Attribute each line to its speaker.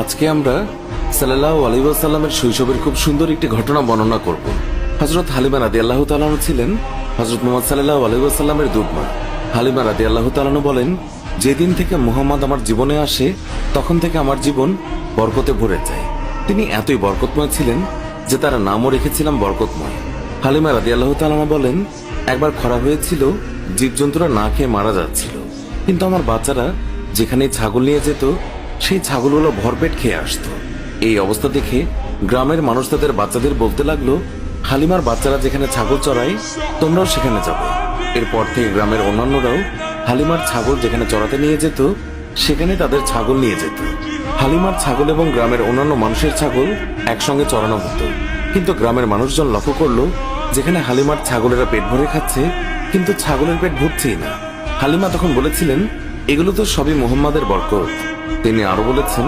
Speaker 1: আজকে আমরা সাল্লাহ আলাইসাল্লামের শৈশবের খুব সুন্দর একটি ঘটনা বর্ণনা করব। হজরত হালিমা রাদি আল্লাহ তালানো ছিলেন হজরত মোহাম্মদ সাল্লাহ আলাইসাল্লামের দুধমা। হালিমা রাদি আল্লাহ তালানো বলেন, যেদিন থেকে মুহাম্মদ আমার জীবনে আসে, তখন থেকে আমার জীবন বরকতে ভরে যায়। তিনি এতই বরকতময় ছিলেন যে তার নামও রেখেছিলাম বরকতময়। হালিমা রাদি আল্লাহ তালানা বলেন, একবার খরা হয়েছিল, জীবজন্তুরা না খেয়ে মারা যাচ্ছিল। কিন্তু আমার বাচ্চারা যেখানে ছাগল নিয়ে যেত সেই ছাগলগুলো ভরপেট খেয়ে আসতো। এই অবস্থা দেখে গ্রামের মানুষ তাদের বাচ্চাদের বলতে লাগল, হালিমার বাচ্চারা যেখানে ছাগল চড়ায়, তোমরাও সেখানে যাবে। এরপর থেকে গ্রামের অন্যান্যরাও হালিমার ছাগল যেখানে চড়াতে নিয়ে যেত, সেখানে তাদের ছাগল নিয়ে যেত। হালিমার ছাগল এবং গ্রামের অন্যান্য মানুষের ছাগল একসঙ্গে চড়ানো হতো। কিন্তু গ্রামের মানুষজন লক্ষ্য করল, যেখানে হালিমার ছাগলেরা পেট ভরে খাচ্ছে, কিন্তু ছাগলের পেট ভরছেই না। হালিমা তখন বলেছিলেন, এগুলো তো সবই মোহাম্মদের বরকত। তিনি আরও বলেছেন